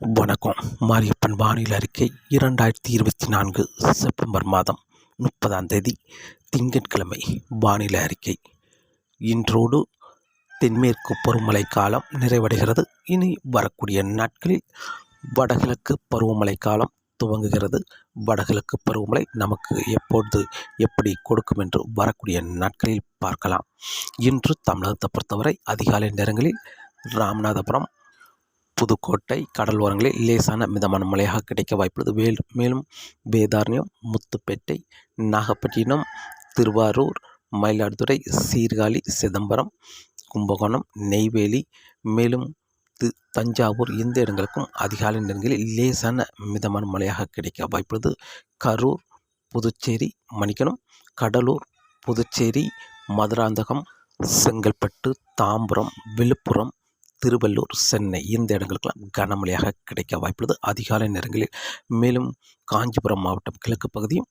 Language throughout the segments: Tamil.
வணக்கம். மாரியப்பன் வானிலை அறிக்கை இரண்டாயிரத்தி இருபத்தி நான்கு செப்டம்பர் மாதம் முப்பதாம் தேதி திங்கட்கிழமை. வானிலை அறிக்கை. இன்றோடு தென்மேற்கு பருவமழை காலம் நிறைவடைகிறது. இனி வரக்கூடிய நாட்களில் வடகிழக்கு பருவமழை காலம் துவங்குகிறது. வடகிழக்கு பருவமழை நமக்கு எப்பொழுது எப்படி கொடுக்கும் என்று வரக்கூடிய நாட்களில் பார்க்கலாம். இன்று தமிழகத்தை பொறுத்தவரை அதிகாலை நேரங்களில் ராமநாதபுரம் புதுக்கோட்டை கடல் ஓரங்களில் லேசான மிதமான மழையாக கிடைக்க வாய்ப்புள்ளது. வேல் மேலும் வேதாரண்யம் முத்துப்பேட்டை நாகப்பட்டினம் திருவாரூர் மயிலாடுதுறை சீர்காழி சிதம்பரம் கும்பகோணம் நெய்வேலி மேலும் தி தஞ்சாவூர் இந்த இடங்களுக்கும் அதிகாலை நேரங்களில் லேசான மிதமான மழையாக கிடைக்க வாய்ப்புள்ளது. கரூர் புதுச்சேரி மணிக்கணும் கடலூர் புதுச்சேரி மதுராந்தகம் செங்கல்பட்டு தாம்பரம் விழுப்புரம் திருவள்ளூர் சென்னை இந்த இடங்களுக்கெல்லாம் கனமழையாக கிடைக்க வாய்ப்புள்ளது அதிகாலை நேரங்களில் மேலும் காஞ்சிபுரம் மாவட்டம் கிழக்கு பகுதியும்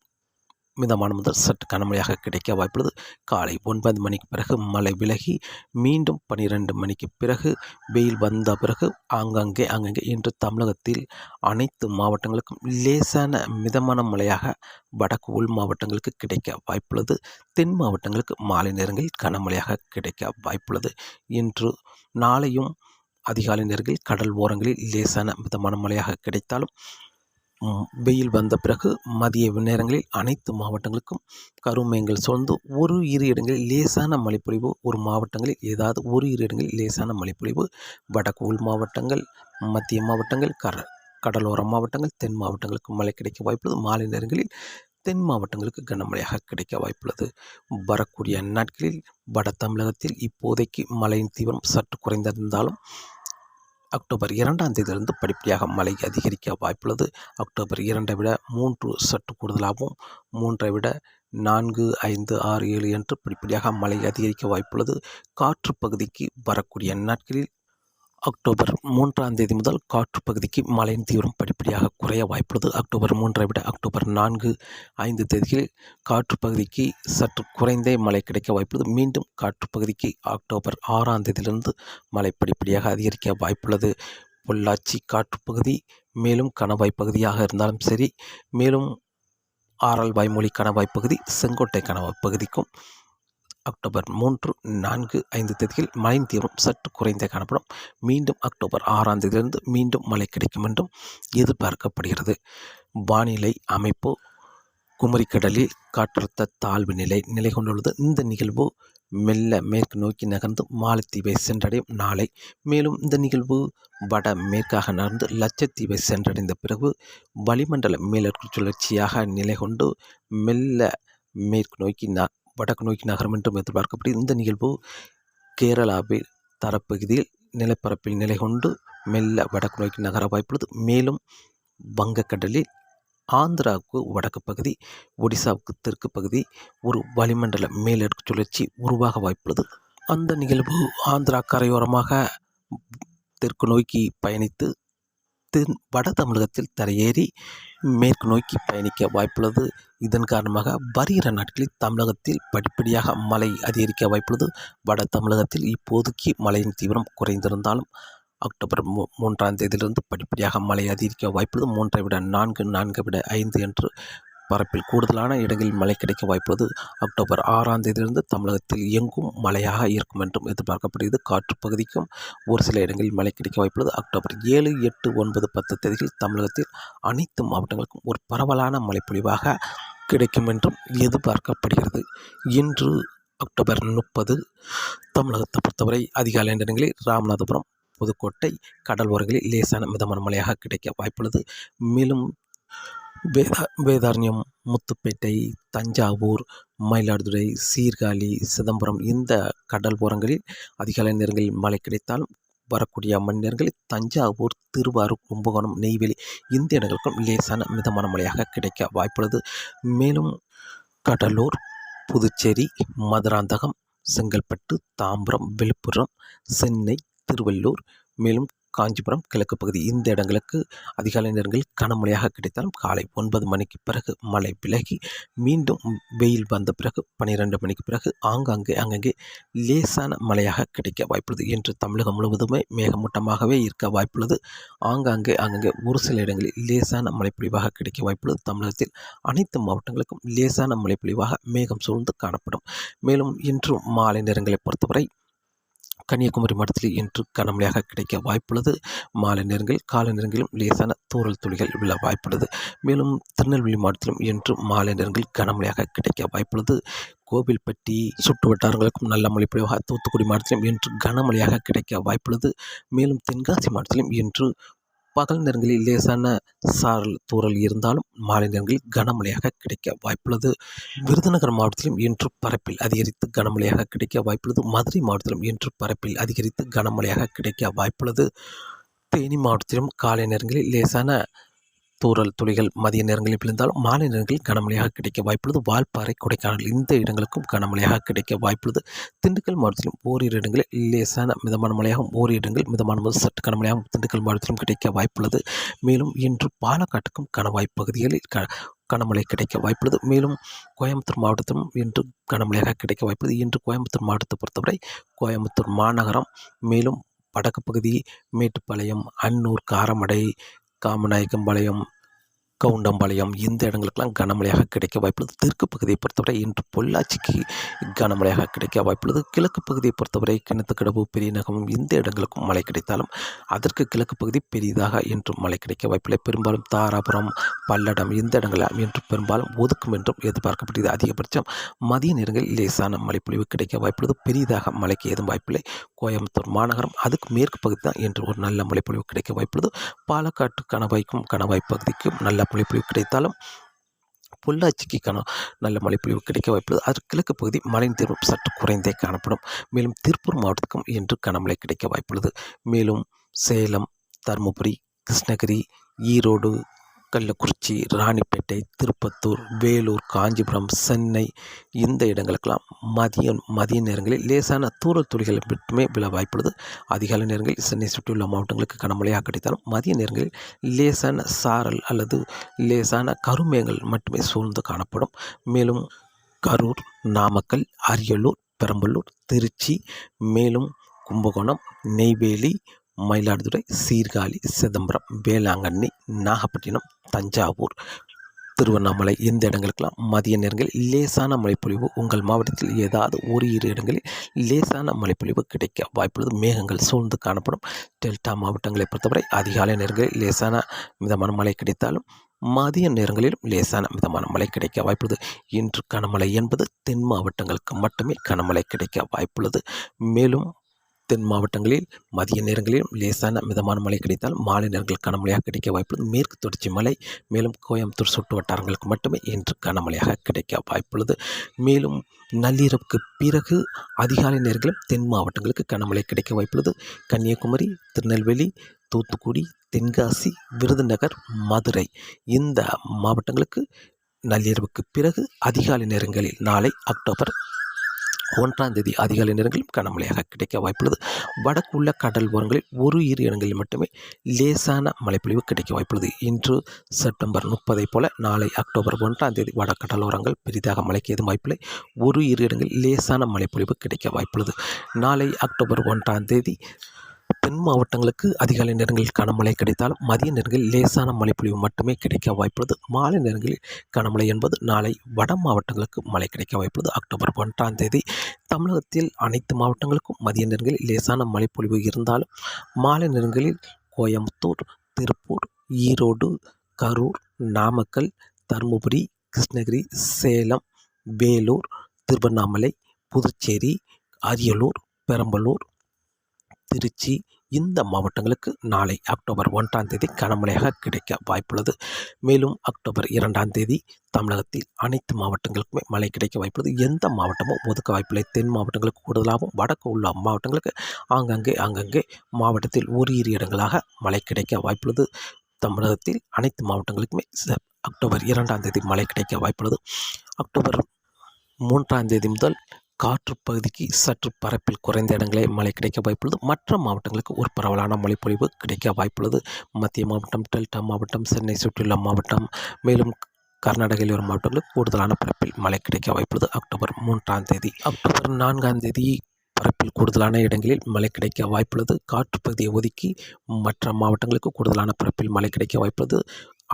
மிதமான முதல் சற்று கனமழையாக கிடைக்க வாய்ப்புள்ளது காலை ஒன்பது மணிக்கு பிறகு மழை விலகி மீண்டும் பனிரெண்டு மணிக்கு பிறகு வெயில் வந்த பிறகு ஆங்காங்கே அங்கங்கே இன்று தமிழகத்தில் அனைத்து மாவட்டங்களுக்கும் லேசான மிதமான மழையாக வடக்கு உள் மாவட்டங்களுக்கு கிடைக்க வாய்ப்புள்ளது தென் மாவட்டங்களுக்கு மாலை நேரங்களில் கனமழையாக கிடைக்க வாய்ப்புள்ளது இன்று நாளையும் அதிகாலை நேரங்களில் கடல் ஓரங்களில் லேசான மிதமான மழையாக கிடைத்தாலும் வெயில் வந்த பிறகு மதிய நேரங்களில் அனைத்து மாவட்டங்களுக்கும் கருமேங்கள் சூழ்ந்து ஒரு இரு இடங்களில் லேசான மழைப்பொழிவு ஒரு மாவட்டங்களில் ஏதாவது ஒரு இரு இடங்களில் லேசான மழைப்பொழிவு. வடக்கு உள் மாவட்டங்கள் மத்திய மாவட்டங்கள் கர கடலோர மாவட்டங்கள் தென் மாவட்டங்களுக்கு மழை கிடைக்க வாய்ப்புள்ளது. மாலை நேரங்களில் தென் மாவட்டங்களுக்கு கனமழையாக கிடைக்க வாய்ப்புள்ளது. வரக்கூடிய நாட்களில் வட தமிழகத்தில் இப்போதைக்கு மழையின் தீவிரம் சற்று குறைந்திருந்தாலும் அக்டோபர் இரண்டாம் தேதியிலிருந்து படிப்படியாக மழை அதிகரிக்க வாய்ப்புள்ளது. அக்டோபர் இரண்டை விட மூன்று சற்று கூடுதலாகவும் மூன்றை விட நான்கு ஐந்து ஆறு ஏழு என்று படிப்படியாக மழை அதிகரிக்க வாய்ப்புள்ளது. காற்று பகுதிக்கு வரக்கூடிய நாட்களில் அக்டோபர் மூன்றாம் தேதி முதல் காற்று பகுதிக்கு மழையின் தீவிரம் படிப்படியாக குறைய வாய்ப்புள்ளது. அக்டோபர் மூன்றை விட அக்டோபர் நான்கு ஐந்து தேதியில் காற்று பகுதிக்கு சற்று குறைந்தே மழை கிடைக்க வாய்ப்புள்ளது. மீண்டும் காற்று பகுதிக்கு அக்டோபர் ஆறாம் தேதியிலிருந்து மழை படிப்படியாக அதிகரிக்க வாய்ப்புள்ளது. பொள்ளாச்சி காற்றுப்பகுதி மேலும் கணவாய் பகுதியாக இருந்தாலும் சரி மேலும் ஆரல் வாய்மொழி கணவாய் பகுதி செங்கோட்டை கணவாய் பகுதிக்கும் அக்டோபர் மூன்று நான்கு ஐந்து தேதியில் மழையின் தீவிரம் சற்று குறைந்தே காணப்படும். மீண்டும் அக்டோபர் ஆறாம் தேதியிலிருந்து மீண்டும் மழை கிடைக்கும் என்றும் எதிர்பார்க்கப்படுகிறது. வானிலை அமைப்பு குமரிக்கடலில் காற்றழுத்த தாழ்வு நிலை நிலை கொண்டுள்ளது இந்த நிகழ்வு மெல்ல மேற்கு நோக்கி நகர்ந்து மாலத்தீவை சென்றடையும் நாளை. மேலும் இந்த நிகழ்வு வட மேற்காக நகர்ந்து லட்சத்தீவை சென்றடைந்த பிறகு வளிமண்டல மேலற்கு சுழற்சியாக நிலை கொண்டு மெல்ல மேற்கு நோக்கி ந வடக்கு நோக்கி நகரம் என்றும் எதிர்பார்க்கப்படும் இந்த நிகழ்வு கேரளாவில் தரப்பகுதியில் நிலப்பரப்பில் நிலை கொண்டு மெல்ல வடக்கு நோக்கி நகர வாய்ப்புள்ளது. மேலும் வங்கக்கடலில் ஆந்திராவுக்கு வடக்கு பகுதி ஒடிசாவுக்கு தெற்கு பகுதி ஒரு வளிமண்டல மேலடுக்கு சுழற்சி உருவாக வாய்ப்புள்ளது. அந்த நிகழ்வு ஆந்திரா கரையோரமாக தெற்கு நோக்கி பயணித்து வட தமிழகத்தில் தரையேறி மேற்கு நோக்கி பயணிக்க வாய்ப்புள்ளது. இதன் காரணமாக வருகிற நாட்களில் தமிழகத்தில் படிப்படியாக மழை அதிகரிக்க வாய்ப்புள்ளது. வட தமிழகத்தில் இப்போதைக்கு மழையின் தீவிரம் குறைந்திருந்தாலும் அக்டோபர் மூ மூன்றாம் தேதியிலிருந்து படிப்படியாக மழை அதிகரிக்க வாய்ப்புள்ளது. மூன்றை விட நான்கு நான்கை விட ஐந்து என்று பரப்பில் கூடுதலான இடங்களில் மழை கிடைக்க வாய்ப்புள்ளது. அக்டோபர் ஆறாம் தேதியிலிருந்து தமிழகத்தில் எங்கும் மழையாக இருக்கும் என்றும் எதிர்பார்க்கப்படுகிறது. காற்று பகுதிக்கும் ஒரு சில இடங்களில் மழை கிடைக்க வாய்ப்புள்ளது. அக்டோபர் ஏழு எட்டு ஒன்பது பத்து தேதிகளில் தமிழகத்தில் அனைத்து மாவட்டங்களுக்கும் ஒரு பரவலான மழைப்பொழிவாக கிடைக்கும் என்றும் எதிர்பார்க்கப்படுகிறது. இன்று அக்டோபர் முப்பது தமிழகத்தை பொறுத்தவரை அதிகாலை நேரங்களில் ராமநாதபுரம் புதுக்கோட்டை கடல் ஓரங்களில் லேசான மிதமான மழையாக கிடைக்க வாய்ப்புள்ளது. மேலும் வேதா வேதாரண்யம் முத்துப்பேட்டை தஞ்சாவூர் மயிலாடுதுறை சீர்காழி சிதம்பரம் இந்த கடல் ஓரங்களில் அதிகாலை நேரங்களில் மழை கிடைத்தால் வரக்கூடிய மணி நேரங்களில் தஞ்சாவூர் திருவாரூர் கும்பகோணம் நெய்வேலி இந்த இடங்களுக்கும் லேசான மிதமான மழையாக கிடைக்க வாய்ப்புள்ளது. மேலும் கடலூர் புதுச்சேரி மதுராந்தகம் செங்கல்பட்டு தாம்பரம் விழுப்புரம் சென்னை திருவள்ளூர் மேலும் காஞ்சிபுரம் கிழக்கு பகுதி இந்த இடங்களுக்கு அதிகாலை நேரங்களில் கனமழையாக கிடைத்தாலும் காலை ஒன்பது மணிக்கு பிறகு மழை விலகி மீண்டும் வெயில் வந்த பிறகு பன்னிரெண்டு மணிக்கு பிறகு ஆங்காங்கே அங்கங்கே லேசான மழையாக கிடைக்க வாய்ப்புள்ளது. இன்று தமிழகம் முழுவதுமே மேகமூட்டமாகவே இருக்க வாய்ப்புள்ளது. ஆங்காங்கே அங்கங்கே ஒரு சில இடங்களில் லேசான மழைப்பொழிவாக கிடைக்க வாய்ப்புள்ளது. தமிழகத்தில் அனைத்து மாவட்டங்களுக்கும் லேசான மழைப்பொழிவாக மேகம் சூழ்ந்து காணப்படும். மேலும் இன்று மாலை நேரங்களை பொறுத்தவரை கன்னியாகுமரி மாவட்டத்தில் இன்று கனமழையாக கிடைக்க வாய்ப்புள்ளது. மாலை நேரங்களில் காலை நேரங்களிலும் லேசான தூறல் துளிகள் விழ வாய்ப்புள்ளது. மேலும் திருநெல்வேலி மாவட்டத்திலும் இன்று மாலை நேரங்களில் கனமழையாக கிடைக்க வாய்ப்புள்ளது. கோவில்பட்டி சுற்று வட்டாரங்களுக்கும் நல்ல மழை பொழிவாக தூத்துக்குடி மாவட்டத்திலும் இன்று கனமழையாக கிடைக்க வாய்ப்புள்ளது. மேலும் தென்காசி மாவட்டத்திலும் இன்று பகல் நேரங்களில் லேசான சாரல் தூறல் இருந்தாலும் மாலை நேரங்களில் கனமழையாக கிடைக்க வாய்ப்புள்ளது. விருதுநகர் மாவட்டத்திலும் இன்று பரப்பில் அதிகரித்து கனமழையாக கிடைக்க வாய்ப்புள்ளது. மதுரை மாவட்டத்திலும் இன்று பரப்பில் அதிகரித்து கனமழையாக கிடைக்க வாய்ப்புள்ளது. தேனி மாவட்டத்திலும் காலை நேரங்களில் லேசான தூறல் துளிகள் மதிய நேரங்களில் விழுந்தாலும் மாலை நேரங்களில் கனமழையாக கிடைக்க வாய்ப்புள்ளது. வால்பாறை கொடைக்கானல் இந்த இடங்களுக்கும் கனமழையாக கிடைக்க வாய்ப்புள்ளது. திண்டுக்கல் மாவட்டத்திலும் ஓரிரு இடங்களில் லேசான மிதமான மழையாகவும் ஓரிரு இடங்கள் மிதமான முதல் சற்று கனமழையாகவும் திண்டுக்கல் மாவட்டத்திலும் கிடைக்க வாய்ப்புள்ளது. மேலும் இன்று பாலக்காட்டுக்கும் கணவாய் பகுதிகளில் க கனமழை கிடைக்க வாய்ப்புள்ளது. மேலும் கோயம்புத்தூர் மாவட்டத்திலும் இன்று கனமழையாக கிடைக்க வாய்ப்புள்ளது. இன்று கோயம்புத்தூர் மாவட்டத்தை பொறுத்தவரை கோயம்புத்தூர் மாநகரம் மேலும் வடக்கு பகுதி மேட்டுப்பாளையம் அன்னூர் காரமடை காமநாயக்கம்பாளையம் கவுண்டம்பாளையம் இந்த இடங்களுக்கெல்லாம் கனமழையாக கிடைக்க வாய்ப்புள்ளது. தெற்கு பகுதியை பொறுத்தவரை இன்று பொள்ளாச்சிக்கு கனமழையாக கிடைக்க வாய்ப்புள்ளது. கிழக்கு பகுதியை பொறுத்தவரை கிணத்துக்கடவு பெரியநகமும் இந்த இடங்களுக்கும் மழை கிடைத்தாலும் அதற்கு கிழக்கு பகுதி பெரிதாக இன்று மழை கிடைக்க வாய்ப்பில்லை. பெரும்பாலும் தாராபுரம் பல்லடம் இந்த இடங்களில் இன்று பெரும்பாலும் ஒதுக்கும் என்றும் எதிர்பார்க்கப்படுகிறது. அதிகபட்சம் மதிய நேரங்களில் லேசான மழைப்பொழிவு கிடைக்க வாய்ப்புள்ளது. பெரிதாக மழைக்கு ஏதும் வாய்ப்பில்லை. கோயம்புத்தூர் மாநகரம் அதுக்கு மேற்கு பகுதி தான் இன்று ஒரு நல்ல மழைப்பொழிவு கிடைக்க வாய்ப்புள்ளது. பாலக்காட்டு கணவாய்க்கும் கணவாய் பகுதிக்கும் நல்ல மழைப்பொழிவு கிடைத்தாலும் பொள்ளாச்சிக்கு நல்ல மழைப்பொழிவு கிடைக்க வாய்ப்புள்ளது. அது கிழக்கு பகுதி மழையின் தீர்வு சற்று குறைந்தே காணப்படும். மேலும் திருப்பூர் மாவட்டத்துக்கும் இன்று கனமழை கிடைக்க வாய்ப்புள்ளது. மேலும் சேலம் தருமபுரி கிருஷ்ணகிரி ஈரோடு கள்ளக்குறிச்சி ராணிப்பேட்டை திருப்பத்தூர் வேலூர் காஞ்சிபுரம் சென்னை இந்த இடங்களுக்கெல்லாம் மதியம் மதிய நேரங்களில் லேசான தூரல் துளிகள் மட்டுமே விழ வாய்ப்புள்ளது. அதிகாலை நேரங்களில் சென்னை சுற்றியுள்ள மாவட்டங்களுக்கு கனமழையாக கிடைத்தாலும் மதிய நேரங்களில் லேசான சாரல் அல்லது லேசான கருமேகங்கள் மட்டுமே சூழ்ந்து காணப்படும். மேலும் கரூர் நாமக்கல் அரியலூர் பெரம்பலூர் திருச்சி மேலும் கும்பகோணம் நெய்வேலி மயிலாடுதுறை சீர்காழி சிதம்பரம் வேளாங்கண்ணி நாகப்பட்டினம் தஞ்சாவூர். திருவண்ணாமலை இந்த இடங்களுக்கெல்லாம் மதிய நேரங்களில் லேசான மழைப்பொழிவு உங்கள் மாவட்டத்தில் ஏதாவது ஒரு இரு இடங்களில் லேசான மழைப்பொழிவு கிடைக்க வாய்ப்புள்ளது மேகங்கள் சூழ்ந்து காணப்படும். டெல்டா மாவட்டங்களை பொறுத்தவரை அதிகாலை நேரங்களில் லேசான மிதமான மழை கிடைத்தாலும் மதிய நேரங்களிலும் லேசான மிதமான மழை கிடைக்க வாய்ப்புள்ளது. இன்று கனமழை என்பது தென் மாவட்டங்களுக்கு மட்டுமே கனமழை கிடைக்க வாய்ப்புள்ளது. மேலும் தென் மாவட்டங்களில் மதிய நேரங்களிலும் லேசான மிதமான மழை கிடைத்தால் மாலை நேரங்களில் கனமழையாக கிடைக்க வாய்ப்புள்ளது மேற்கு தொடர்ச்சி மலை மேலும் கோயம்புத்தூர் சுற்று வட்டாரங்களுக்கு மட்டுமே இன்று கனமழையாக கிடைக்க வாய்ப்புள்ளது மேலும் நள்ளிரவுக்கு பிறகு அதிகாலை நேரங்களிலும் தென் மாவட்டங்களுக்கு கனமழை கிடைக்க வாய்ப்புள்ளது கன்னியாகுமரி திருநெல்வேலி தூத்துக்குடி தென்காசி விருதுநகர் மதுரை இந்த மாவட்டங்களுக்கு நள்ளிரவுக்கு பிறகு அதிகாலை நேரங்களில் நாளை அக்டோபர் ஒன்றாம் தேதி அதிகாலை நேரங்களில் கனமழையாக கிடைக்க வாய்ப்புள்ளது. வடக்கு உள்ள கடல் ஓரங்களில் ஒரு இரு இடங்களில் மட்டுமே லேசான மழைப்பொழிவு கிடைக்க வாய்ப்புள்ளது. இன்று செப்டம்பர் முப்பதை போல நாளை அக்டோபர் ஒன்றாம் தேதி வட கடலோரங்கள் பெரிதாக மழைக்கு எதுவும் வாய்ப்பில்லை. ஒரு இரு இடங்களில் லேசான மழைப்பொழிவு கிடைக்க வாய்ப்புள்ளது. நாளை அக்டோபர் ஒன்றாம் தேதி தென் மாவட்டங்களுக்கு அதிகாலை நேரங்களில் கனமழை கிடைத்தாலும் மதிய நேரங்களில் லேசான மழைப்பொழிவு மட்டுமே கிடைக்க வாய்ப்புள்ளது. மாலை நேரங்களில் கனமழை என்பது நாளை வட மாவட்டங்களுக்கு மழை கிடைக்க வாய்ப்புள்ளது. அக்டோபர் ஒன்றாம் தேதி தமிழகத்தில் அனைத்து மாவட்டங்களுக்கும் மதிய நேரங்களில் லேசான மழைப்பொழிவு இருந்தாலும் மாலை நேரங்களில் கோயம்புத்தூர் திருப்பூர் ஈரோடு கரூர் நாமக்கல் தருமபுரி கிருஷ்ணகிரி சேலம் வேலூர் திருவண்ணாமலை புதுச்சேரி அரியலூர் பெரம்பலூர் திருச்சி இந்த மாவட்டங்களுக்கு நாளை அக்டோபர் ஒன்றாம் தேதி கனமழையாக கிடைக்க வாய்ப்புள்ளது. மேலும் அக்டோபர் இரண்டாம் தேதி தமிழகத்தில் அனைத்து மாவட்டங்களுக்குமே மழை கிடைக்க வாய்ப்புள்ளது. எந்த மாவட்டமும் ஒதுக்க வாய்ப்பில்லை. தென் மாவட்டங்களுக்கு கூடுதலாகவும் வடக்கு உள்ள மாவட்டங்களுக்கு ஆங்காங்கே ஆங்காங்கே மாவட்டத்தில் ஒரு இரு இடங்களாக மழை கிடைக்க வாய்ப்புள்ளது. தமிழகத்தில் அனைத்து மாவட்டங்களுக்குமே அக்டோபர் இரண்டாம் தேதி மழை கிடைக்க வாய்ப்புள்ளது. அக்டோபர் மூன்றாம் தேதி முதல் காற்று பகுதிக்கு சற்று பரப்பில் குறைந்த இடங்களே மழை கிடைக்க வாய்ப்புள்ளது. மற்ற மாவட்டங்களுக்கு ஒரு பரவலான மழைப்பொழிவு கிடைக்க வாய்ப்புள்ளது. மத்திய மாவட்டம் டெல்டா மாவட்டம் சென்னை சுற்றியுள்ள மாவட்டம் மேலும் கர்நாடகையில் வரும் மாவட்டங்களுக்கு கூடுதலான பரப்பில் மழை கிடைக்க வாய்ப்புள்ளது. அக்டோபர் மூன்றாம் தேதி அக்டோபர் நான்காம் தேதி பரப்பில் கூடுதலான இடங்களில் மழை கிடைக்க வாய்ப்புள்ளது. காற்று பகுதியை ஒதுக்கி மற்ற மாவட்டங்களுக்கு கூடுதலான பரப்பில் மழை கிடைக்க வாய்ப்புள்ளது.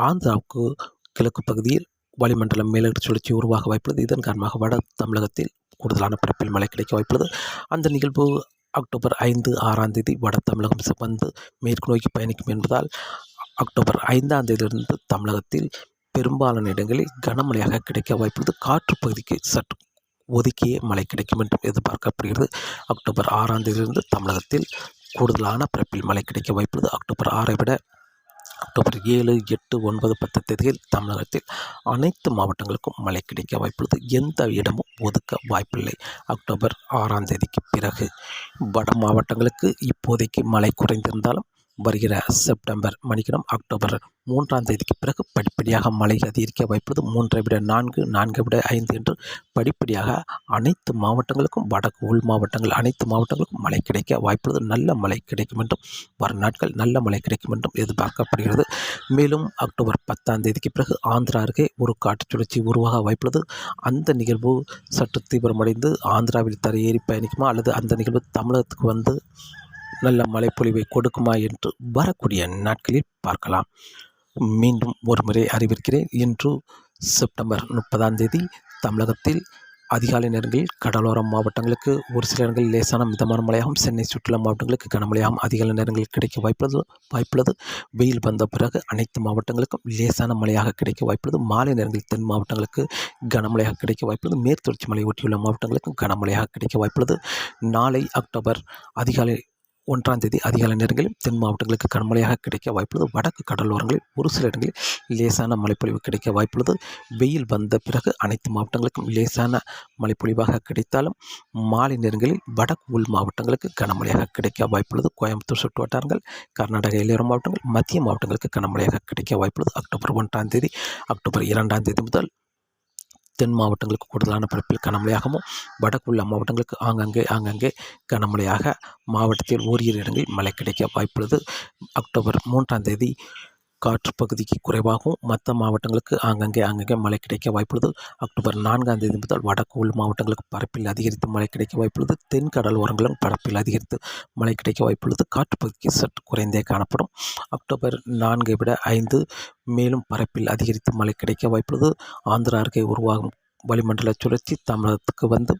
ஆந்திராவுக்கு கிழக்கு பகுதியில் வளிமண்டலம் மேலடுக்கு சுழற்சி உருவாக வாய்ப்புள்ளது. இதன் காரணமாக வட தமிழகத்தில் கூடுதலான பரப்பில் மழை கிடைக்க வாய்ப்புள்ளது. அந்த நிகழ்வு அக்டோபர் ஐந்து ஆறாம் தேதி வட தமிழகம் வந்து மேற்கு நோக்கி பயணிக்கும் என்பதால் அக்டோபர் ஐந்தாம் தேதியிலிருந்து தமிழகத்தில் பெரும்பாலான இடங்களில் கனமழையாக கிடைக்க வாய்ப்புள்ளது. காற்று பகுதிக்கு சற்று ஒதுக்கியே மழை கிடைக்கும் என்றும் எதிர்பார்க்கப்படுகிறது. அக்டோபர் ஆறாம் தேதியிலிருந்து தமிழகத்தில் கூடுதலான பரப்பில் மழை கிடைக்க வாய்ப்புள்ளது. அக்டோபர் ஆறை விட அக்டோபர் ஏழு எட்டு ஒன்பது பத்து தேதியில் தமிழகத்தில் அனைத்து மாவட்டங்களுக்கும் மழை கிடைக்க வாய்ப்புள்ளது. எந்த இடமும் ஒதுக்க வாய்ப்பில்லை. அக்டோபர் ஆறாம் தேதிக்கு பிறகு வட மாவட்டங்களுக்கு இப்போதைக்கு மழை குறைந்திருந்தாலும் வருகிற செப்டம்பர் மணிக்கணும் அக்டோபர் மூன்றாம் தேதிக்கு பிறகு படிப்படியாக மழை அதிகரிக்க வாய்ப்பது மூன்றை விட நான்கு நான்கை விட ஐந்து என்று படிப்படியாக அனைத்து மாவட்டங்களுக்கும் வடக்கு உள் மாவட்டங்கள் அனைத்து மாவட்டங்களுக்கும் மழை கிடைக்க வாய்ப்புள்ளது. நல்ல மழை கிடைக்கும் என்றும் வரும் நாட்கள் நல்ல மழை கிடைக்கும் என்றும் எதிர்பார்க்கப்படுகிறது. மேலும் அக்டோபர் பத்தாம் தேதிக்கு பிறகு ஆந்திரா அருகே ஒரு காற்று சுழற்சி உருவாக வாய்ப்புள்ளது. அந்த நிகழ்வு சற்று தீவிரமடைந்து ஆந்திராவில் தரையேறி பயணிக்குமா அல்லது அந்த நிகழ்வு தமிழகத்துக்கு வந்து நல்ல மழைப்பொழிவை கொடுக்குமா என்று வரக்கூடிய நாட்களில் பார்க்கலாம். மீண்டும் ஒரு முறை அறிவிக்கிறேன் இன்று செப்டம்பர் முப்பதாம் தேதி தமிழகத்தில் அதிகாலை நேரங்களில் கடலோர மாவட்டங்களுக்கு ஒரு சில இடங்களில் லேசான மிதமான மழையாகவும் சென்னை சுற்றுலா மாவட்டங்களுக்கு கனமழையாகவும் அதிகாலை நேரங்களில் கிடைக்க வாய்ப்புள்ளது வாய்ப்புள்ளது. வெயில் வந்த பிறகு அனைத்து மாவட்டங்களுக்கும் லேசான மழையாக கிடைக்க வாய்ப்புள்ளது. மாலை நேரங்களில் தென் மாவட்டங்களுக்கு கனமழையாக கிடைக்க வாய்ப்புள்ளது. மேற்தொடர்ச்சி மலை ஒட்டியுள்ள மாவட்டங்களுக்கும் கனமழையாக கிடைக்க வாய்ப்புள்ளது. நாளை அக்டோபர் அதிகாலை ஒன்றாம் தேதி அதிகாலை நேரங்களில் தென் மாவட்டங்களுக்கு கனமழையாக கிடைக்க வாய்ப்புள்ளது. வடக்கு கடலோரங்களில் ஒரு சில இடங்களில் லேசான மழைப்பொழிவு கிடைக்க வாய்ப்புள்ளது. வெயில் வந்த பிறகு அனைத்து மாவட்டங்களுக்கும் லேசான மழைப்பொழிவாக கிடைத்தாலும் மாலை நேரங்களில் வடக்கு உள் மாவட்டங்களுக்கு கனமழையாக கிடைக்க வாய்ப்புள்ளது. கோயம்புத்தூர் சுற்று வட்டாரங்கள் கர்நாடக இளையோர மாவட்டங்கள் மத்திய மாவட்டங்களுக்கு கனமழையாக கிடைக்க வாய்ப்புள்ளது. அக்டோபர் ஒன்றாம் தேதி அக்டோபர் இரண்டாம் தேதி முதல் தென் மாவட்டங்களுக்கு கூடுதலான பரப்பில் கனமழையாகவும் வடக்குள்ள மாவட்டங்களுக்கு ஆங்கங்கே ஆங்கங்கே கனமழையாக மாவட்டத்தில் ஓரிரு இடங்களில் மழை கிடைக்க வாய்ப்புள்ளது. அக்டோபர் மூன்றாம் தேதி காற்று பகுதிக்கு குறைவாகவும் மற்ற மாவட்டங்களுக்கு ஆங்கங்கே ஆங்கங்கே மழை கிடைக்க வாய்ப்புள்ளது. அக்டோபர் நான்காம் தேதி முதல் வடக்கு உள் மாவட்டங்களுக்கு பரப்பில் அதிகரித்து மழை கிடைக்க வாய்ப்புள்ளது. தென் கடல் ஓரங்களும் பரப்பில் அதிகரித்து மழை கிடைக்க வாய்ப்புள்ளது. காற்று பகுதிக்கு சற்று குறைந்தே காணப்படும். அக்டோபர் நான்கை விட ஐந்து மேலும் பரப்பில் அதிகரித்து மழை கிடைக்க வாய்ப்புள்ளது. ஆந்திரா அருகே உருவாகும் வளிமண்டல சுழற்சி தமிழகத்துக்கு வந்து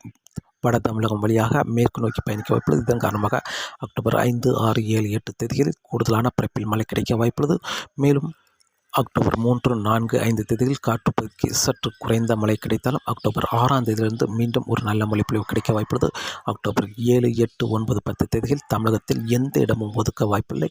வட தமிழகம் வழியாக மேற்கு நோக்கி பயணிக்க வாய்ப்புள்ளது. இதன் காரணமாக அக்டோபர் ஐந்து ஆறு ஏழு எட்டு தேதிகளில் கூடுதலான பரப்பில் மழை கிடைக்க வாய்ப்புள்ளது. மேலும் அக்டோபர் மூன்று நான்கு ஐந்து தேதியில் காற்றுப்பகுதிக்கு சற்று குறைந்த மழை கிடைத்தாலும் அக்டோபர் ஆறாம் தேதியிலிருந்து மீண்டும் ஒரு நல்ல மழைப்பொழிவு கிடைக்க வாய்ப்புள்ளது. அக்டோபர் ஏழு எட்டு ஒன்பது பத்து தேதியில் தமிழகத்தில் எந்த இடமும் ஒதுக்க வாய்ப்பில்லை.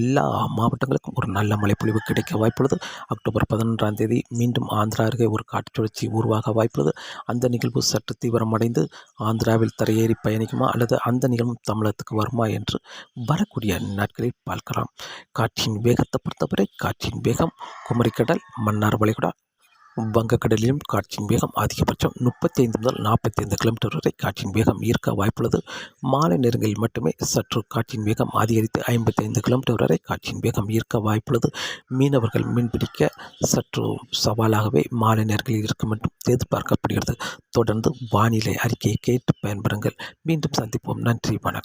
எல்லா மாவட்டங்களுக்கும் ஒரு நல்ல மழைப்பொழிவு கிடைக்க வாய்ப்புள்ளது. அக்டோபர் பதினொன்றாம் தேதி மீண்டும் ஆந்திரா அருகே ஒரு காற்று சுழற்சி உருவாக வாய்ப்புள்ளது. அந்த நிகழ்வு சற்று தீவிரமடைந்து ஆந்திராவில் தரையேறி பயணிக்குமா அல்லது அந்த நிகழ்வும் தமிழகத்துக்கு வருமா என்று வரக்கூடிய நாட்களில் பார்க்கலாம். காற்றின் வேகத்தை பொறுத்தவரை காற்றின் வேகம் குமரிக்கடல் மன்னார் வளைகுடா. வங்கக்கடலிலும் காற்றின் வேகம் அதிகபட்சம் முப்பத்தைந்து முதல் நாற்பத்தைந்து கிலோமீட்டர் வரை காற்றின் வேகம் ஈர்க்க வாய்ப்புள்ளது. மாலை நேரங்களில் மட்டுமே சற்று காற்றின் வேகம் அதிகரித்து ஐம்பத்தைந்து கிலோமீட்டர் வரை காற்றின் வேகம் ஈர்க்க வாய்ப்புள்ளது. மீனவர்கள் மீன்பிடிக்க சற்று சவாலாகவே மாலை நேரங்களில் இருக்கும் என்றும் எதிர்பார்க்கப்படுகிறது. தொடர்ந்து வானிலை அறிக்கையை கேட்டு பயன்பெறுங்கள். மீண்டும் சந்திப்போம். நன்றி. வணக்கம்.